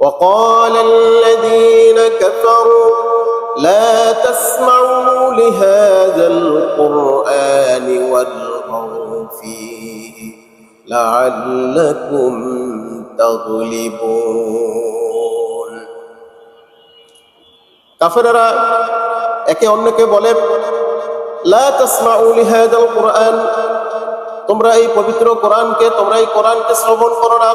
وقال الذين كفروا لا تسمعوا لهذا القرآن والغوا فيه لعلكم تغلبون কাফেরেরা একে অন্যকে বলে লা তাসমাউ লিহাদাল কোরআন তোমরা এই পবিত্র কোরআনকে তোমরা এই কোরআনকে শ্রবণ করো না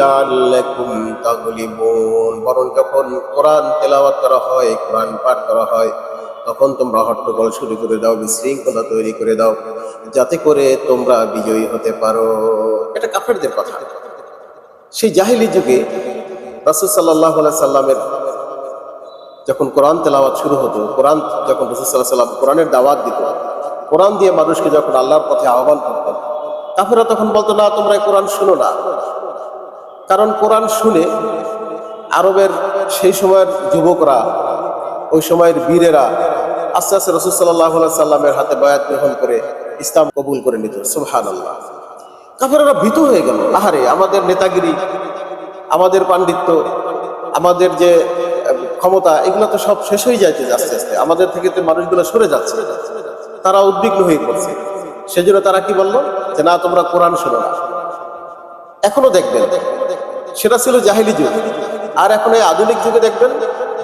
লাআল্লাকুম তাগলিবুন। বরং যখন কোরআন তেলাওয়াত করা হয়, কোরআন পাঠ করা হয়, তখন তোমরা হট্টগোল শুরু করে দাও, বিশৃঙ্খলা তৈরি করে দাও, যাতে করে তোমরা বিজয়ী হতে পারো। এটা কাফেরদের কথা। সেই জাহিলি যুগে রাসূল আলাইহি সাল্লামের যখন কোরআন তেলাওয়াত শুরু হতো, কোরআন যখন রসুল সাল্লাহ সাল্লাম কোরআনের দাওয়াত দিত, কোরআন দিয়ে মানুষকে যখন আল্লাহর পথে আহ্বান করতেন কাফেরা তখন বলতো, না, তোমরা কোরআন শুনো না। কারণ কোরআন শুনে আরবের সেই সময়ের যুবকরা, ওই সময়ের বীরেরা আস্তে আস্তে রসুল সাল্লাহ সাল্লামের হাতে বয়াত গ্রহণ করে ইসলাম কবুল করে নিত। সুবহান আল্লাহ কাফেরা ভীত হয়ে গেল। আহারে, আমাদের নেতাগিরি, আমাদের পাণ্ডিত্য, আমাদের যে ক্ষমতা, এগুলো তো সব শেষ হয়ে যাচ্ছে আস্তে আস্তে। আমাদের থেকে তো মানুষগুলো সরে যাচ্ছে। তারা উদ্বিগ্ন হয়ে পড়ছে। সেজন্য তারা কি বলল? যে না, তোমরা কোরআন শোনো না। এখনও দেখবেন, সেটা ছিল জাহিলি যুগ। আর এখন এই আধুনিক যুগে দেখবেন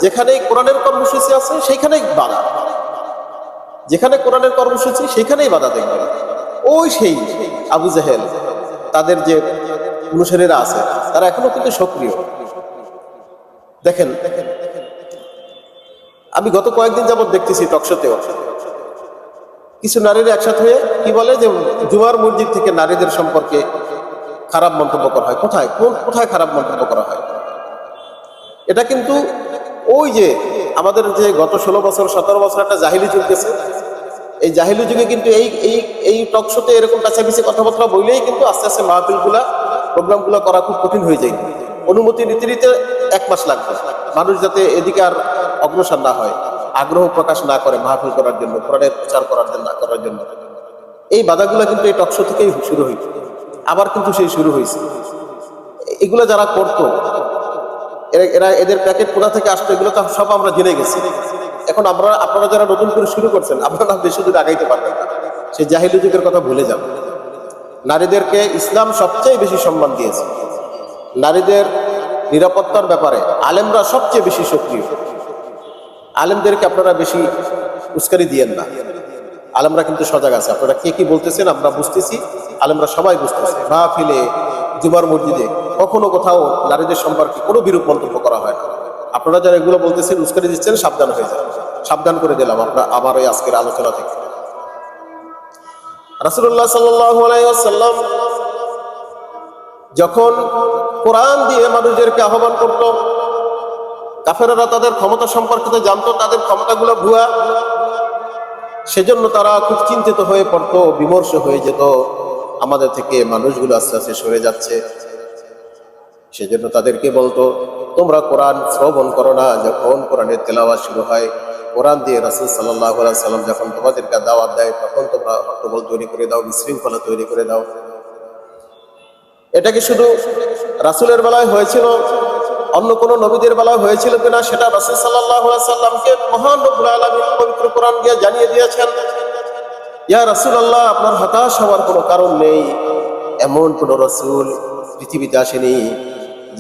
যেখানে কোরআনের কর্মসূচি আছে, সেইখানেই বাধা। যেখানে কোরআনের কর্মসূচি সেখানেই বাধা দেখবেন। ওই সেই আবু জাহেল, তাদের যে অনুসারীরা আছে, তারা এখনও কিন্তু সক্রিয়। দেখেন, আমি গত কয়েকদিন যাবত দেখতেছি টকশোতেও কিছু নারীরা একসাথে হয়ে কি বলে যে জুমার মসজিদ থেকে নারীদের সম্পর্কে খারাপ মন্তব্য করা হয়। কোথায়? কোন কোথায় খারাপ মন্তব্য করা হয়? এটা কিন্তু ওই যে আমাদের যে গত ষোলো বছর, সতেরো বছর একটা জাহিলি গেছে এই জাহিলি যুগে কিন্তু এই এই এই টকশোতে এরকম কাছাকাছি কথাবার্তা বললেই কিন্তু আস্তে আস্তে মাহফিলগুলা, প্রোগ্রামগুলো করা খুব কঠিন হয়ে যায়। অনুমতি নিতে নিতে এক মাস লাগবে। মানুষ যাতে এদিকে আর অগ্রসর না হয়। আগ্রহ প্রকাশ না করে মাহফিল করার জন্য, কোরআনের প্রচার করার জন্য করার জন্য। এই বাধাগুলো কিন্তু এই টকশো থেকেই শুরু হয়েছে। আবার কিন্তু সেই শুরু হয়েছে। এগুলো যারা করতো, এরা- এদের প্যাকেট কোথা থেকে আসতো, এগুলো তো সব আমরা জেনে গেছি। এখন আমরা, আপনারা যারা নতুন করে শুরু করছেন, আপনারা বেশি দূর আগাইতে পারবেন সেই জাহিলি যুগের কথা ভুলে যান নারীদেরকে ইসলাম সবচেয়ে বেশি সম্মান দিয়েছে। নারীদের নিরাপত্তার ব্যাপারে আলেমরা সবচেয়ে বেশি সক্রিয়। আলেমদেরকে আপনারা বেশি উস্কারি দিয়েন না। আলেমরা কিন্তু সজাগ আছে। আপনারা কে কি বলতেছেন আমরা বুঝতেছি, আলেমরা সবাই বুঝতেছে। মাহফিলে, জুমার মসজিদে, কখনো কোথাও নারীদের সম্পর্কে কোনো বিরূপ মন্তব্য করা হয় না। আপনারা যারা এগুলো বলতেছেন উস্কারি দিচ্ছেন, সাবধান হয়ে যান। সাবধান করে দিলাম আপনার আমার ওই আজকের আলোচনা থেকে। রাসুল্লাহ সাল্লাম যখন কোরআন দিয়ে মানুষদেরকে আহ্বান করত কাফেরারা তাদের ক্ষমতা সম্পর্কিত জানতো, তাদের ক্ষমতাগুলো ভুয়া। সেজন্য তারা খুব চিন্তিত হয়ে পড়ত, বিমর্ষ হয়ে যেত। আমাদের থেকে মানুষগুলো আস্তে আস্তে সরে যাচ্ছে। সেজন্য তাদেরকে বলতো, তোমরা কোরআন শ্রবণ করো না। যখন কোরআনের তেলাওয়া শুরু হয়, কোরআন দিয়ে রাসুল সাল্লাহ সাল্লাম যখন তোমাদেরকে দাওয়াত দেয়, তখন তোমরা হট্টগোল তৈরি করে দাও, বিশৃঙ্খলা তৈরি করে দাও। এটা কি শুধু রাসুলের বেলায় হয়েছিল? অন্য কোন নবীদের বেলায় হয়েছিল কিনা সেটা রাসুল সাল্লাহ সাল্লামকে মহান পবিত্র কোরআন দিয়ে জানিয়ে দিয়েছেন। ইয়া রাসুল আল্লাহ আপনার হতাশ হওয়ার কোনো কারণ নেই। এমন কোন রসুল পৃথিবীতে আসেনি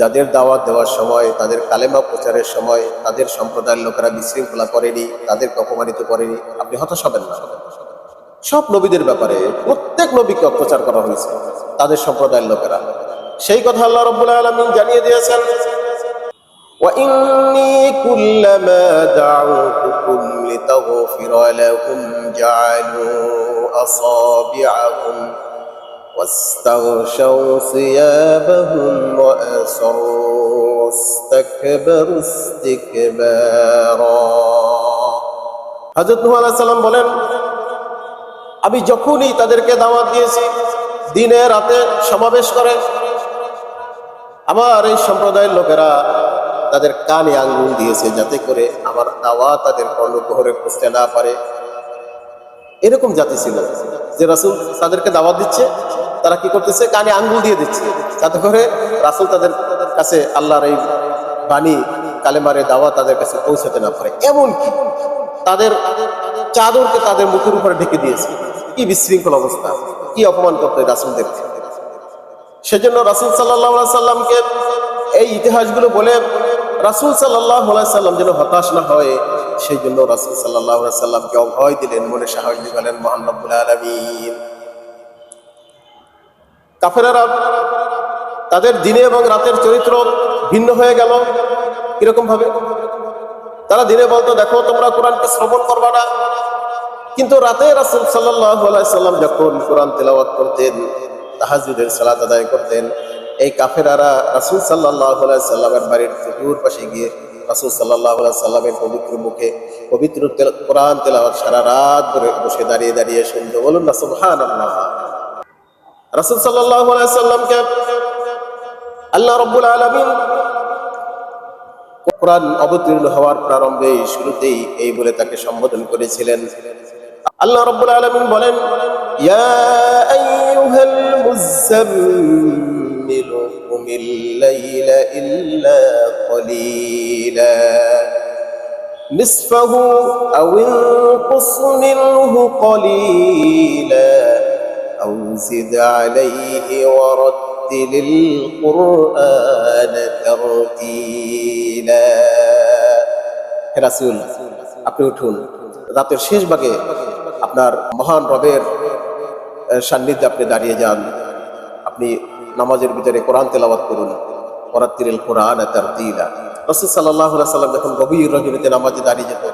যাদের দাওয়াত দেওয়ার সময়, তাদের কালেমা প্রচারের সময়, তাদের সম্প্রদায়ের লোকেরা বিশৃঙ্খলা করেনি তাদেরকে অপমানিত করেনি। আপনি হতাশ হবেন না। সব নবীদের ব্যাপারে প্রত্যেক নবীকে অত্যাচার করা হয়েছে, তাদের সম্প্রদায়ের লোকেরা। সেই কথা আল্লাহ রব্বুল আলমিন জানিয়ে দিয়েছেন وإني كلما دعوتكم لتغفر لهم جعلوا أصابعهم واستغشوا ثيابهم وأسروا واستكبروا استكبارا হজরত নুহ আলাইহিস সালাম বলেন আমি যখনই তাদেরকে দাওয়াত দিয়েছি দিনে রাতে সমাবেশ করে আমার এই সম্প্রদায়ের লোকেরা তাদের কানে আঙ্গুল দিয়েছে যাতে করে আমার দাওয়াত তাদের কর্ণগ্রহরে পৌঁছতে না পারে। এরকম জাতি ছিল যে রাসুল তাদেরকে দাওয়াত দিচ্ছে, তারা কি করতেছে? কানে আঙ্গুল দিয়ে দিচ্ছে। যাতে করে রাসুল তাদের কাছে আল্লাহর এই বাণী, কালেমারে দাওয়া তাদের কাছে পৌঁছাতে না পারে। এমন কি তাদের চাদরকে তাদের মুখের উপরে ঢেকে দিয়েছে। কি বিশৃঙ্খল অবস্থা, কি অপমান করতে রাসুলদেরকে সেজন্য রাসুল সাল্লাহ সাল্লামকে এই ইতিহাসগুলো বলে রাসুল সাল্লাম যেন হতাশ না হয় সেই জন্য রাসুল সাল্লাহ সাল্লামকে অভয় দিলেন মনে সাহস দিলেন মহানবুল আলমিন। কাফেরারা তাদের দিনে এবং রাতের চরিত্র ভিন্ন হয়ে গেল। কীরকম ভাবে তারা দিনে বলতো, দেখো, তোমরা কোরআনকে শ্রবণ করবা না। কিন্তু রাতে রাসুল সাল্লাহ সাল্লাম যখন কোরআন তেলাওয়াত করতেন তাহাজুদের সালাত আদায় করতেন এই কাফেরারা রাসুল সাল্লাহ সাল্লামের বাড়ির চতুর পাশে গিয়ে রাসুল সাল্লাহ সাল্লামের পবিত্র মুখে পবিত্র কোরআন তেলাওয়াত সারা রাত ধরে বসে দাঁড়িয়ে দাঁড়িয়ে শুনতো বলুন না সুবহান আল্লাহ রাসুল সাল্লাহ সাল্লামকে আল্লাহ রব্বুল আলমিন কোরআন অবতীর্ণ হওয়ার প্রারম্ভে শুরুতেই এই বলে তাকে সম্বোধন করেছিলেন। আল্লাহ রব্বুল আলমিন বলেন, ইয়া আইয়ুহাল মুযাম্মিল কুমিল লাইলা ইল্লা কলিলা نصفه أو انقص منه قليلا أو زد عليه ورتل القرآن ترتيلا হে রাসূল আপনি উঠুন রাতের শেষ ভাগে আপনার মহান রবের আহ, সান্নিধ্যে আপনি দাঁড়িয়ে যান আপনি নামাজের ভিতরে কোরআন তেলাওয়াত করুন। ওরাত্তিরিল কোরআন তারতিলা রাসূল সাল্লাল্লাহু আলাইহি সাল্লাম যখন গভীর রজনীতে নামাজে দাঁড়িয়ে যেত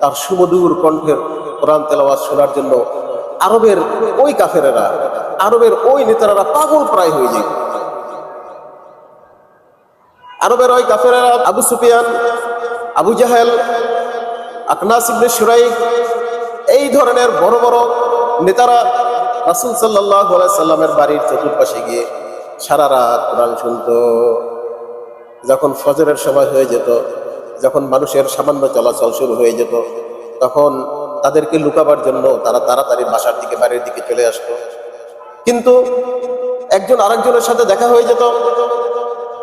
তার সুমধুর কণ্ঠের কোরআন তেলাওয়াত শোনার জন্য আরবের ওই কাফেরেরা, আরবের ওই নেতারা পাগল প্রায় হয়ে যেত। আরবের ওই কাফেরেরা আবু সুফিয়ান, আবু জাহেল, আকনাস ইবনে সুরাই এই ধরনের বড় বড় নেতারা রাসূল আলাইহি সাল্লামের বাড়ির চতুর্পাশে গিয়ে সারা রাত কোরআন শুনত। যখন ফজরের সময় হয়ে যেত, যখন মানুষের সামান্য চলাচল শুরু হয়ে যেত, তখন তাদেরকে লুকাবার জন্য তারা তাড়াতাড়ি বাসার দিকে, বাড়ির দিকে চলে আসতো। কিন্তু একজন আরেকজনের সাথে দেখা হয়ে যেত,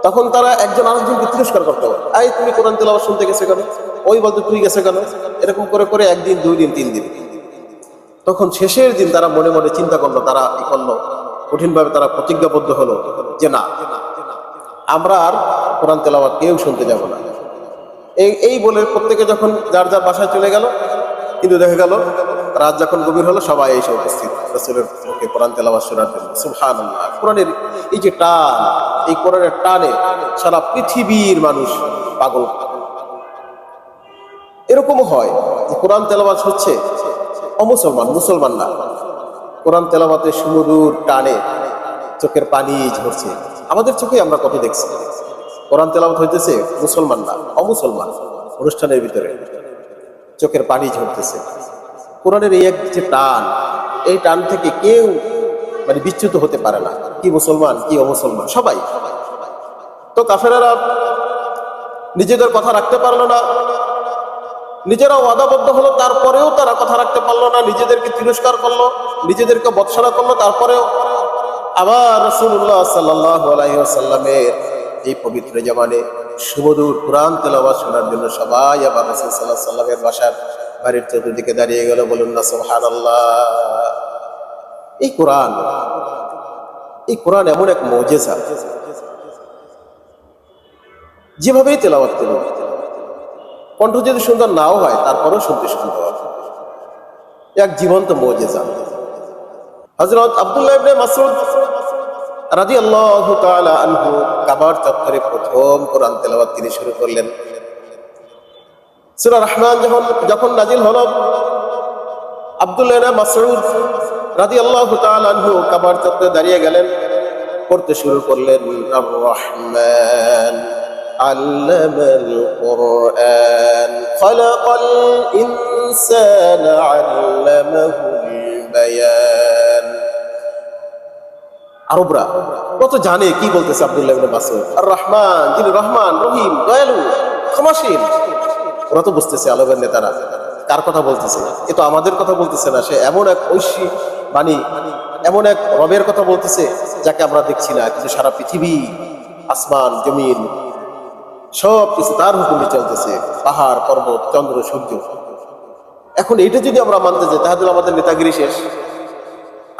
তখন তারা একজন আরেকজনকে তিরস্কার করতো। আই তুমি কোরআন তেলাওয়াত শুনতে গেছে কেন? ওই বলতো, তুই গেছে কেন? এরকম করে করে একদিন, দুই দিন, তিন দিন। তখন শেষের দিন তারা মনে মনে চিন্তা করল, তারা করল কঠিনভাবে তারা প্রতিজ্ঞাবদ্ধ হলো যে না, আমরা আর কোরআন তেলাওয়াত কেউ শুনতে যাব না। এই এই বলে প্রত্যেকে যখন যার যার বাসায় চলে গেল, কিন্তু দেখা গেল রাত যখন গভীর হলো, সবাই এসে উপস্থিত। রসুলের কোরআন তেলাওয়াত শোনার জন্য। সুবহান কোরআনের এই যে টান, এই কোরআনের টানে সারা পৃথিবীর মানুষ পাগল। এরকমও হয় কোরআন তেলাওয়াত হচ্ছে অমুসলমান, মুসলমান না। কোরআন তেলাওয়াতে সুমধুর টানে চোখের পানি ঝরছে। আমাদের চোখে আমরা কত দেখছি। কোরআন তেলাওয়াত হইতেছে মুসলমান না অমুসলমান অনুষ্ঠানের ভিতরে। চোখের পানি ঝরতেছে। কোরআনের এই এক যে টান, এই টান থেকে কেউ মানে বিচ্যুত হতে পারে না। কি মুসলমান, কি অমুসলমান, সবাই। তো কাফেরারা নিজেদের কথা রাখতে পারল না। নিজেরা ওয়াদাবদ্ধ হলো, তারপরেও তারা কথা রাখতে পারল না, নিজেদেরকে তিরস্কার করল, নিজেদেরকে বৎসনা করল, তারপরেও আবার রসুল্লাহ এই পবিত্র জমানে সুমধুর কোরআন তেলাওয়াত শোনার জন্য সবাই আবার রসুল সাল্লাহ সাল্লামের বাসার বাড়ির চতুর্দিকে দাঁড়িয়ে গেল, বলুন না সোহান এই কোরআন এই কোরআন এমন এক মজেজা। যেভাবেই তেলাওয়াত করুন কণ্ঠ যদি সুন্দর নাও হয়, তারপরও শুনতে সুন্দর। এক জীবন্ত মজেজা। হজরত আব্দুল্লাহ মাসউদ রাদিয়াল্লাহু তাআলা আনহু কাবার চত্বরে প্রথম কোরআন তেলাওয়াত তিনি শুরু করলেন। সূরা রহমান যখন যখন নাজিল হলো, আব্দুল্লাহ মাসউদ রাদিয়াল্লাহু তাআলা আনহু কাবার চত্বরে দাঁড়িয়ে গেলেন, পড়তে শুরু করলেন রহমান علم القرآن خلق الإنسان علمه البيان আরবরা কত জানে কি বলতেছে আব্দুল্লাহ ইবনে মাসউদ আর রহমান যিনি রহমান রহিম দয়ালু ক্ষমাশীল ওরা তো বুঝতেছে আলমের নেতারা কার কথা বলতেছে এ তো আমাদের কথা বলতেছে না সে এমন এক ঐশী বাণী এমন এক রবের কথা বলতেছে যাকে আমরা দেখছি না কিন্তু সারা পৃথিবী আসমান জমিন সব কিছু তার হুকুমে চলতেছে। পাহাড়, পর্বত, চন্দ্র, সূর্য। এখন এইটা যদি আমরা মানতে যাই, তাহলে আমাদের নেতাগিরি শেষ,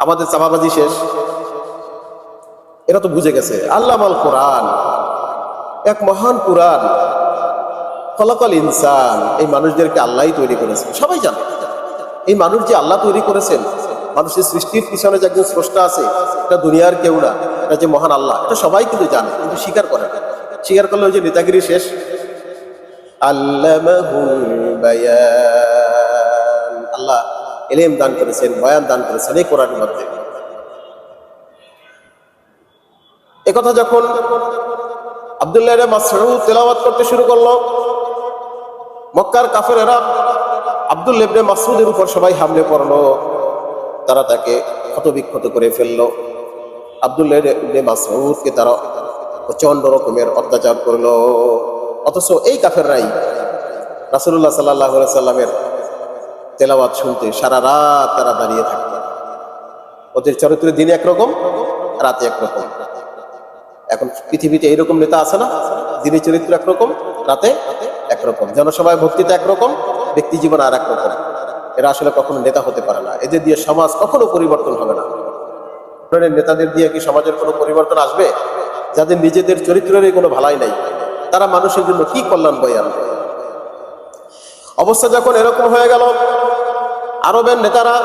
আমাদের চাপাবাজি শেষ। এরা তো বুঝে গেছে আল্লাহ আল কোরআন, এক মহান কোরআন। ফলাকল ইনসান, এই মানুষদেরকে আল্লাহই তৈরি করেছেন সবাই জানে, এই মানুষ যে আল্লাহ তৈরি করেছেন, মানুষের সৃষ্টির পিছনে যে একজন স্রষ্টা আছে, এটা দুনিয়ার কেউ না, এটা যে মহান আল্লাহ, এটা সবাই কিন্তু জানে, কিন্তু স্বীকার করে না। স্বীকার করলে যে নেতাগিরি শেষ। আল্লাহ এলেম দান করেছেন, বয়ান দান করেছেন এই কোরআনের মধ্যে। একথা যখন আবদুল্লাহ মাসরুদ তেলাওয়াত করতে শুরু করল, মক্কার কাফেরেরা আব্দুল লেবনে মাসুদের উপর সবাই হামলে পড়ল। তারা তাকে ক্ষতবিক্ষত করে ফেলল। আবদুল্লাহ ইবনে মাসউদকে তারা প্রচণ্ড রকমের অত্যাচার করল। অথচ এই কাফেররাই রাসূলুল্লাহ সাল্লাল্লাহু আলাইহি সাল্লামের তেলাওয়াত শুনতে সারা রাত তারা দাঁড়িয়ে থাকতো। ওদের চরিত্র দিনে একরকম, রাতে একরকম। এখন পৃথিবীতে এইরকম নেতা আছে না? দিনে চরিত্র একরকম, রাতে একরকম। জনসভায় ভক্তিতে একরকম, ব্যক্তি জীবন আর একরকম এরা আসলে কখনো নেতা হতে পারে না। এদের দিয়ে সমাজ কখনো পরিবর্তন হবে না। নেতাদের দিয়ে কি সমাজের কোনো পরিবর্তন আসবে? যাদের নিজেদের চরিত্রের কোনো ভালাই নাই, তারা মানুষের জন্য কি কল্যাণ বই আনবে? অবস্থা যখন এরকম হয়ে গেল, আরবের নেতারা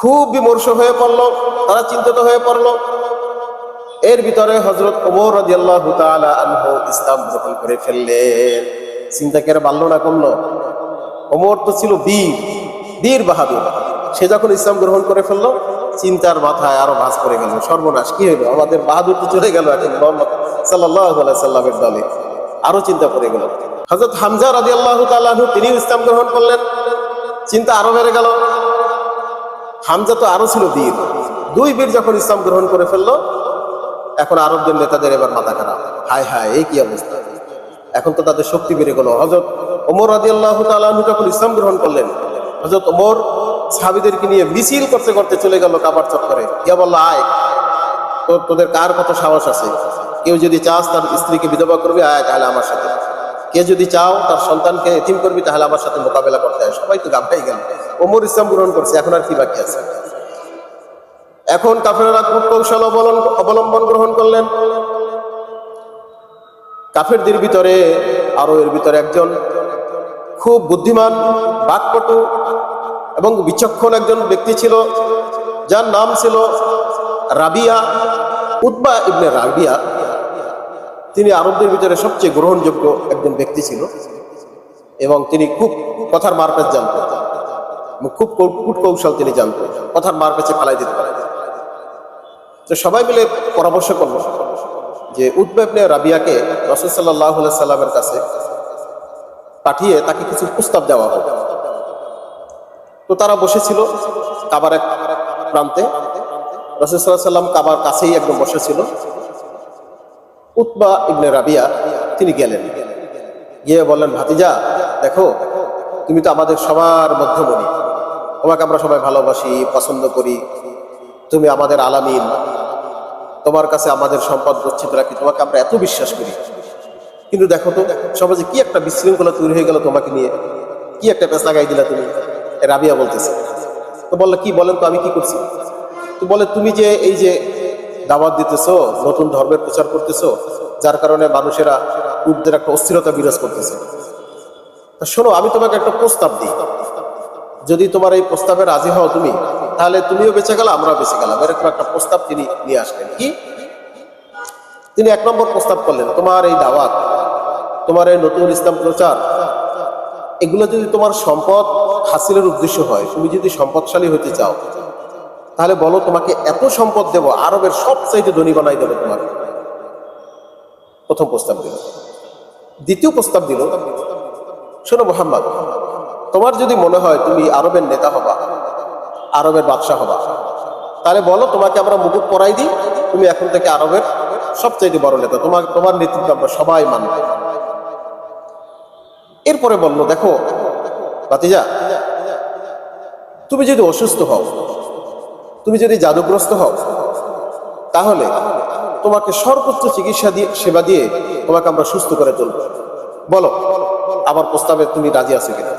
খুব বিমর্ষ হয়ে পড়ল, তারা চিন্তিত হয়ে পড়ল। এর ভিতরে হজরত ওমর ইসলাম গ্রহণ করে ফেললেন। চিন্তা করে বাড়ল না কমলো? ওমর তো ছিল বীর বীর বাহাদুর। সে যখন ইসলাম গ্রহণ করে ফেলল চিন্তার মাথায় আরও ভাস করে গেল। সর্বনাশ, কি হইল? আমাদের বাহাদুর তো চলে গেল এখন মোহাম্মদ সাল্লাহ সাল্লামের দলে। আরও চিন্তা করে গেল। হজরত হামজা রাজি আল্লাহ তালু তিনি ইসলাম গ্রহণ করলেন। চিন্তা আরও বেড়ে গেল। হামজা তো আরও ছিল বীর। দুই বীর যখন ইসলাম গ্রহণ করে ফেলল, এখন আরবদের নেতাদের এবার মাথা খারাপ। হায় হায়, এই কি অবস্থা? এখন তো তাদের শক্তি বেড়ে গেল। হজরত ওমর রাজি আল্লাহ তালু যখন ইসলাম গ্রহণ করলেন হজরত ওমর সাহাবিদেরকে নিয়ে মিছিল করতে করতে চলে গেল কাবার চক্করে ইয়া বলল, আয় তো তোদের কার কত সাহস আছে? কেউ যদি চাস তার স্ত্রীকে বিধবা করবি, আয়, তাহলে আমার সাথে। কে যদি চাও তার সন্তানকে এতিম করবি, তাহলে আমার সাথে মোকাবেলা করতে হয় সবাই তো গামটাই গেল। ওমর ইসলাম গ্রহণ করছে, এখন আর কি বাকি আছে? এখন কাফেররা কৌশল অবলম্বন অবলম্বন গ্রহণ করলেন। কাফেরদের ভিতরে আরও এর ভিতরে একজন খুব বুদ্ধিমান, বাকপটু এবং বিচক্ষণ একজন ব্যক্তি ছিল, যার নাম ছিল রাবিয়া উদ্বা ইবনে রাবিয়া। তিনি আরবদের ভিতরে সবচেয়ে গ্রহণযোগ্য একজন ব্যক্তি ছিল এবং তিনি খুব কথার মারপেচ জানতেন। খুব কূট কৌশল তিনি জানতেন, কথার মারপেচে ফালাই দিতে পারেন তো সবাই মিলে পরামর্শ করল যে উদ্বা ইবনে রাবিয়াকে রসুল সাল্লাহ সাল্লামের কাছে পাঠিয়ে তাকে কিছু প্রস্তাব দেওয়া হবে তো তারা বসেছিল কাবার এক প্রান্তে। রসুল্লাহ সাল্লাম কাবার কাছেই একদম বসেছিল। উতবা ইবনে রাবিয়া তিনি গেলেন। গিয়ে বললেন, ভাতিজা, দেখো, তুমি তো আমাদের সবার মধ্যমণি। তোমাকে আমরা সবাই ভালোবাসি, পছন্দ করি। তুমি আমাদের আলামিন। তোমার কাছে আমাদের সম্পদ গচ্ছিত রাখি, তোমাকে আমরা এত বিশ্বাস করি। কিন্তু দেখো তো, সমাজে কি একটা বিশৃঙ্খলা তৈরি হয়ে গেল তোমাকে নিয়ে? কি একটা পেঁচ লাগাই দিলা তুমি? রাবিয়া বলতেছে। তো বলল, কি বলেন তো, আমি কি করছি? তো বলে, তুমি যে এই যে দাওয়াত দিতেছো, নতুন ধর্মের প্রচার করতেছো, যার কারণে মানুষেরা উদ্দের একটা অস্থিরতা বিরাজ করতেছে। শোনো, আমি তোমাকে একটা প্রস্তাব দিই। যদি তোমার এই প্রস্তাবে রাজি হও তুমি, তাহলে তুমিও বেঁচে গেলে, আমরাও বেঁচে গেলাম। এরকম একটা প্রস্তাব তিনি নিয়ে আসলেন। কি? তিনি এক নম্বর প্রস্তাব করলেন, তোমার এই দাওয়াত, তোমার এই নতুন ইসলাম প্রচার, এগুলো যদি তোমার সম্পদ হাসিলের উদ্দেশ্য হয়। তুমি যদি সম্পদশালী হতে চাও, তাহলে বলো তোমাকে এত সম্পদ দেব, আরবের সবচাইতে ধনী বানাই দেবো তোমার প্রথম প্রস্তাব দিল। দ্বিতীয় প্রস্তাব দিল, শোনো মোহাম্মদ, তোমার যদি মনে হয় তুমি আরবের নেতা হবা, আরবের বাদশাহ হবা, তাহলে বলো তোমাকে আমরা মুকুট পরাই দিই, তুমি এখন থেকে আরবের সবচাইতে বড় নেতা, তোমার তোমার নেতৃত্ব আমরা সবাই মানব। এরপরে বলল, দেখো বাতিজা তুমি যদি অসুস্থ হও, তুমি যদি জাদুগ্রস্ত হও, তাহলে তোমাকে সর্বোচ্চ চিকিৎসা দিয়ে, সেবা দিয়ে তোমাকে আমরা সুস্থ করে তুলব। বলো, আমার প্রস্তাবে তুমি রাজি আছো কিনা?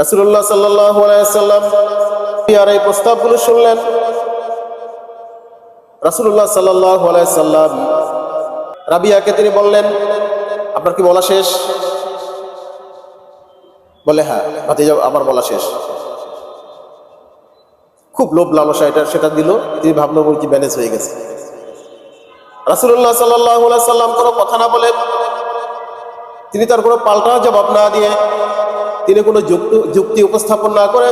রাসুল্লাহ সাল্লাম আর এই প্রস্তাবগুলো শুনলেন। রাসুল্লাহ সাল্লাম রাবিয়াকে তিনি বললেন, আপনার কি বলা শেষ? বলে হ্যাঁ ভাতিজা, আমার বলা শেষ। খুব লোভ লালসা এটা, সেটা দিল। তিনি ভাবলো বলছি ম্যানেজ হয়ে গেছে। রাসুল্লাহ সাল্লাহ সাল্লাম কোনো কথা না বলে তিনি তার কোনো পাল্টা জবাব না দিয়ে তিনি কোনো যুক্তি উপস্থাপন না করে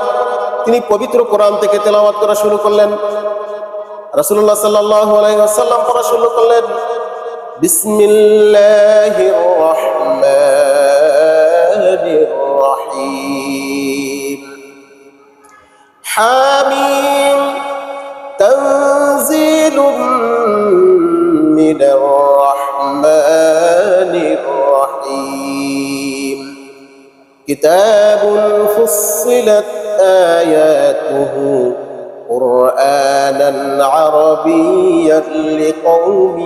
তিনি পবিত্র কোরআন থেকে তেলাওয়াত করা শুরু করলেন। রাসুল্লাহ সাল্লাহ আলাইসাল্লাম পড়া শুরু করলেন, বিসমিল্লাহির রহমানির রহিম। حاميم تنزيل من الرحمن الرحيم. كتاب فصلت آياته قرآنا عربيا لقوم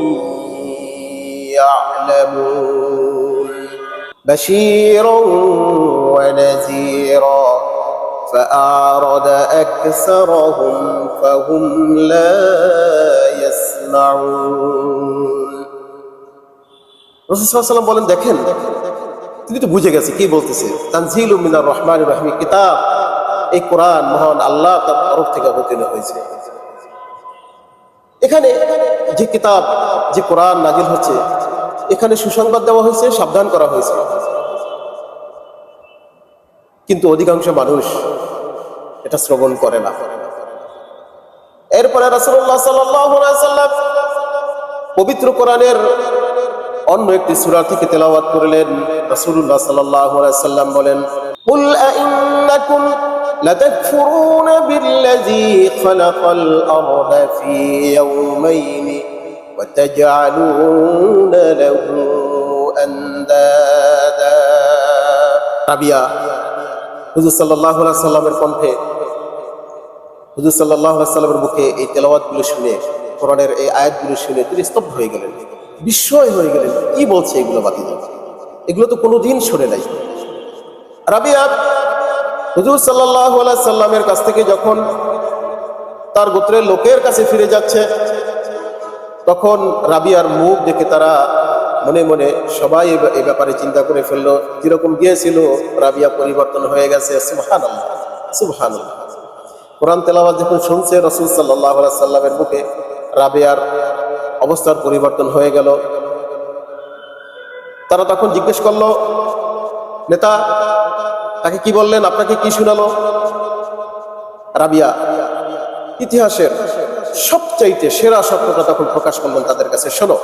يعلمون. بشيرا ونذيرا فأعرض أكثرهم فهم لا يسمعون রসুলাম বলেন দেখেন তিনি তো বুঝে গেছে কি বলতেছে তানজিল মিনার রহমান রহমি কিতাব এই কোরআন মহান আল্লাহ তার তরফ থেকে অবতীর্ণ হয়েছে এখানে যে কিতাব যে কোরআন নাজিল হচ্ছে এখানে সুসংবাদ দেওয়া হয়েছে সাবধান করা হয়েছে কিন্তু অধিকাংশ মানুষ এটা শ্রবণ করে না এরপরে রাসূলুল্লাহ সাল্লাল্লাহু আলাইহি সাল্লাম পবিত্র কোরআনের অন্য একটি সূরা থেকে তেলাওয়াত করলেন রাসূলুল্লাহ সাল্লাল্লাহু আলাইহি সাল্লাম বলেন কুল আইন্নাকুম لتكفرون بالذي خلق الأرض في يومين وتجعلون له أندادا রাবিয়া হুজুর সাল্লাহ সাল্লামের কণ্ঠে হুজুর সাল্লাহ সাল্লামের মুখে এই তেলাওয়াতগুলো শুনে, কোরআনের এই আয়াতগুলো শুনে তিনি স্তব্ধ হয়ে গেলেন। বিস্ময় হয়ে গেলেন, কি বলছে এগুলো বাতিল? এগুলো তো কোনোদিন শুনে নাই। রাবিয়া, হুজুর সাল্লাহ সাল্লামের কাছ থেকে যখন তার গোত্রের লোকের কাছে ফিরে যাচ্ছে, তখন রাবিয়ার মুখ দেখে তারা মনে মনে সবাই এ- ব্যাপারে চিন্তা করে ফেলল যেরকম গিয়েছিল? রাবিয়া পরিবর্তন হয়ে গেছে সুবহান সুবহান কোরআন তেলাওয়াত যখন শুনছে, রসুল সাল্লাহ সাল্লামের মুখে রাবিয়ার অবস্থার পরিবর্তন হয়ে গেল। তারা তখন জিজ্ঞেস করল, নেতা, তাকে কি বললেন? আপনাকে কি শোনালো? রাবিয়া, ইতিহাসের সবচাইতে সেরা সত্যটা তখন প্রকাশ করলেন তাদের কাছে, শোনো,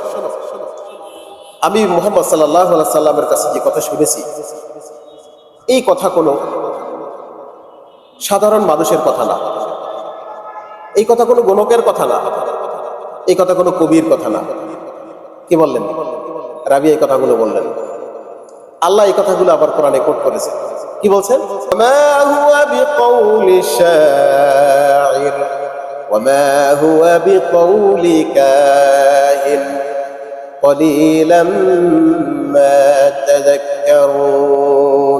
আমি মোহাম্মদ সাল্লাহ সাল্লামের কাছে যে কথা শুনেছি, এই কথা কোনো সাধারণ মানুষের কথা না। এই কথা কোনো গণকের কথা না। এই কথা কোনো কবির কথা না। কি বললেন? রাবি এই কথাগুলো বললেন। আল্লাহ এই কথাগুলো আবার কোরআনে কোট করেছে। কি বলছেন?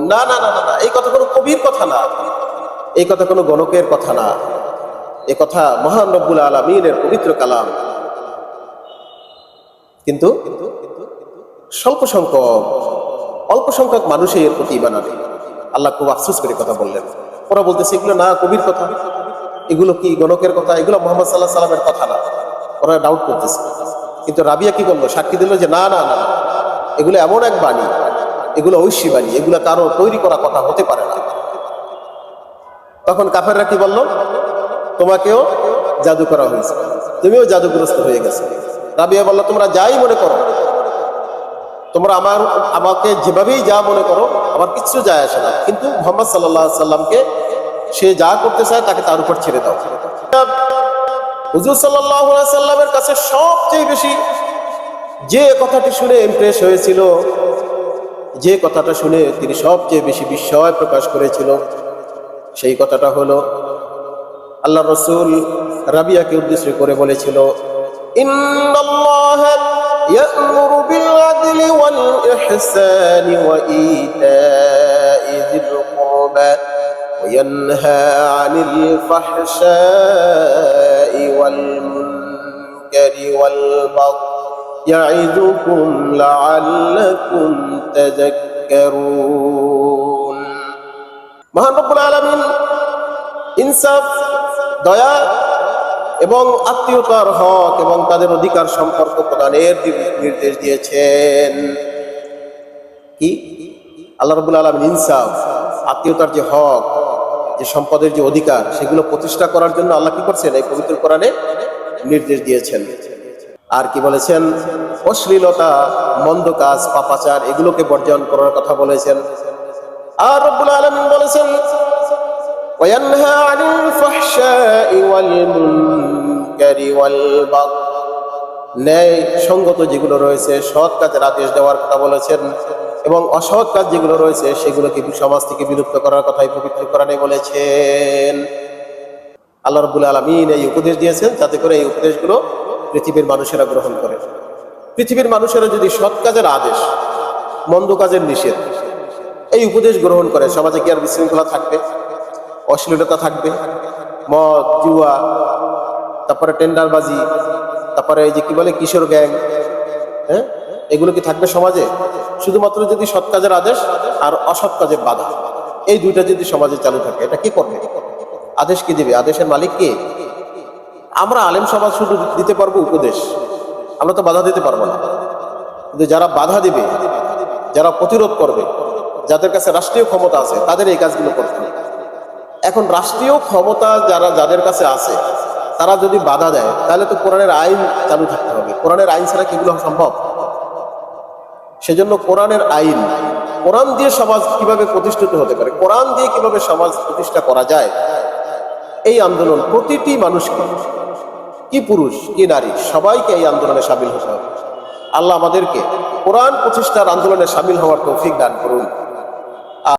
না না না না এই কথা কোনো কবির কথা না। এই কথা কোনো গণকের কথা না। এ কথা মহান রব্বুল আলমিনের পবিত্র কালাম। কিন্তু স্বল্প সংখ্যক, অল্প সংখ্যক মানুষই এর প্রতি ইমান আনে। আল্লাহ খুব আফসোস করে কথা বললেন। ওরা বলতেছে, এগুলো না কবির কথা। এগুলো কি গণকের কথা? এগুলো মোহাম্মদ সাল্লাহ সাল্লামের কথা না। ওরা ডাউট করতেছে। কিন্তু রাবিয়া কি বলল সাক্ষী দিল যে না না না। এগুলো এমন এক বাণী। এগুলো ঐশী বাণী। এগুলো কারও তৈরি করা কথা হতে পারে না। তখন কাফেররা কি বলল? তোমাকেও জাদু করা হয়েছে। তুমিও জাদুগ্রস্ত হয়ে গেছে। রাবিয়া বলল, তোমরা যাই মনে করো। তোমরা আমার, আমাকে যেভাবেই যা মনে করো, আমার কিচ্ছু যায় আসে না। কিন্তু মোহাম্মদ সাল্লাহ সাল্লামকে সে যা করতে চায়, তাকে তার উপর ছেড়ে দাও। হুজুর সাল্লাহ সাল্লামের কাছে সবচেয়ে বেশি যে কথাটি শুনে ইমপ্রেস হয়েছিল, যে কথাটা শুনে তিনি সবচেয়ে বেশি বিস্ময় প্রকাশ করেছিল সেই কথাটা হলো আল্লাহ রসুল রাবিয়াকে উদ্দেশ্য করে বলেছিল ইন্নাল্লাহ يأمر بالعدل والإحسان وإيتاء ذي القربى وينهى عن الفحشاء والمنكر والبغي يعظكم لعلكم تذكرون মহান রব্বুল আলামিন ইনসাফ, দয়া এবং আত্মীয়তার হক এবং তাদের অধিকার সম্পর্ক প্রদানের নির্দেশ দিয়েছেন। কি? আল্লাহ রবুল আলম ইনসাফ, আত্মীয়তার যে হক, যে সম্পদের যে অধিকার, সেগুলো প্রতিষ্ঠা করার জন্য আল্লাহ কি করছেন? এই পবিত্র কোরআনে নির্দেশ দিয়েছেন। আর কি বলেছেন? অশ্লীলতা, মন্দ কাজ, পাপাচার, এগুলোকে বর্জন করার কথা বলেছেন। আর রব্বুল আলমিন বলেছেন وينهى عن الفحشاء والمنكر والبغي ন্যায় সঙ্গত যেগুলো রয়েছে সৎ কাজের আদেশ দেওয়ার কথা বলেছেন এবং অসৎ কাজ যেগুলো রয়েছে সেগুলোকে সমাজ থেকে বিলুপ্ত করার কথাই পবিত্র কোরআনে বলেছেন আল্লাহ রবুল আলমিন এই উপদেশ দিয়েছেন যাতে করে এই উপদেশগুলো পৃথিবীর মানুষেরা গ্রহণ করে পৃথিবীর মানুষেরা যদি সৎ কাজের আদেশ মন্দ কাজের নিষেধ এই উপদেশ গ্রহণ করে। সমাজে কি আর বিশৃঙ্খলা থাকবে? অশ্লীলতা থাকবে। মদ, জুয়া, তারপরে টেন্ডারবাজি, তারপরে এই যে কি বলে, কিশোর গ্যাং হ্যাঁ? এগুলো কি থাকবে সমাজে? শুধুমাত্র যদি সৎ কাজের আদেশ আর অসৎ কাজের বাধা। এই দুইটা যদি সমাজে চালু থাকে, এটা কি করবে? আদেশ কি দিবে? আদেশের মালিক কে? আমরা আলেম সমাজ শুধু দিতে পারব উপদেশ। আমরা তো বাধা দিতে পারব না। কিন্তু যারা বাধা দিবে, যারা প্রতিরোধ করবে যাদের কাছে রাষ্ট্রীয় ক্ষমতা আছে, তাদের এই কাজগুলো করতে এখন রাষ্ট্রীয় ক্ষমতা যারা, যাদের কাছে আছে, তারা যদি বাধা দেয়, তাহলে তো কোরআনের আইন চালু থাকতে হবে। কোরআনের আইন ছাড়া কিগুলো সম্ভব? সেজন্য কোরআনের আইন, কোরআন দিয়ে সমাজ কীভাবে প্রতিষ্ঠিত হতে পারে, কোরআন দিয়ে কীভাবে সমাজ প্রতিষ্ঠা করা যায়, এই আন্দোলন প্রতিটি মানুষকে, কি পুরুষ, কি নারী, সবাইকে এই আন্দোলনে সামিল হতে হবে। আল্লাহ আমাদেরকে কোরআন প্রতিষ্ঠার আন্দোলনে সামিল হওয়ার তৌফিক দান করুন।